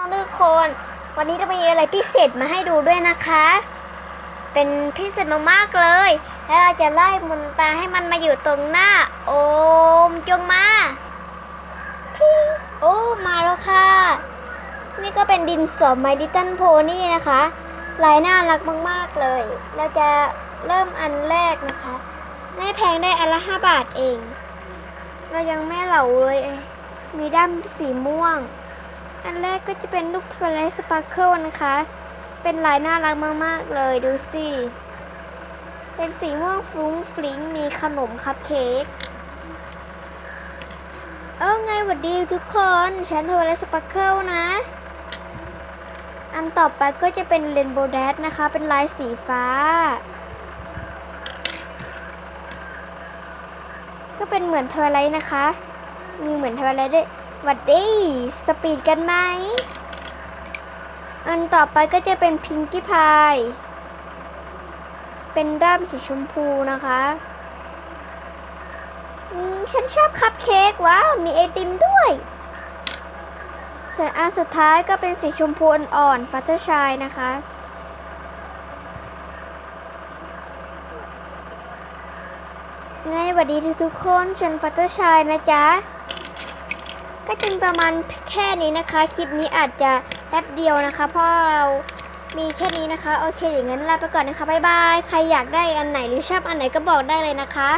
น้องทุกคน วันนี้จะมีอะไรพิเศษมาให้ดูด้วยนะคะ เป็นพิเศษมากๆเลย แล้วเราจะไล่มนตาให้มันมาอยู่ตรงหน้า โอมจงมาพริ้งโอ้มาแล้วค่ะ นี่ก็เป็นดินสอ My Little Pony นะคะลายน่ารักมากๆเลย เราจะเริ่มอันแรกนะคะ ไม่แพงได้อันละ5บาทเอง เรายังไม่เหลาเลย มีด้ามสีม่วง อันแรกก็จะเป็นลูกทวารไลท์สปาร์เคิลนะคะ เป็นลายน่ารักมากๆเลยดูสิ เป็นสีม่วงฟุ้งฟริ้งมีขนมคัพเค้กเออไงหวัดดีทุกคน ฉันทวารไลท์สปาร์เคิลนะ อันต่อไปก็จะเป็นเรนโบว์แดชนะคะ เป็นลายสีฟ้า ก็เป็นเหมือนทวารไลท์นะคะ มีเหมือนทวารไลท์ด้วย หวัดดี สปีดกันไหม อันต่อไปก็จะเป็นพิงกี้พาย เป็นด้ามสีชมพูนะคะฉันชอบคัพเค้กว้าวมีไอติมด้วยส่วนอันสุดท้ายก็เป็นสีชมพูอ่อนๆฟัตเตอร์ชายนะคะ ไงสวัสดีทุกๆคนฉันฟัตเตอร์ชายนะจ๊ะ ก็จะประมาณแค่นี้นะคะ คลิปนี้อาจจะแป๊บเดียวนะคะ เพราะเรามีแค่นี้นะคะ โอเคอย่างนั้นลาไปก่อนนะคะ บ๊ายบาย ใครอยากได้อันไหนหรือชอบอันไหนก็บอกได้เลยนะคะ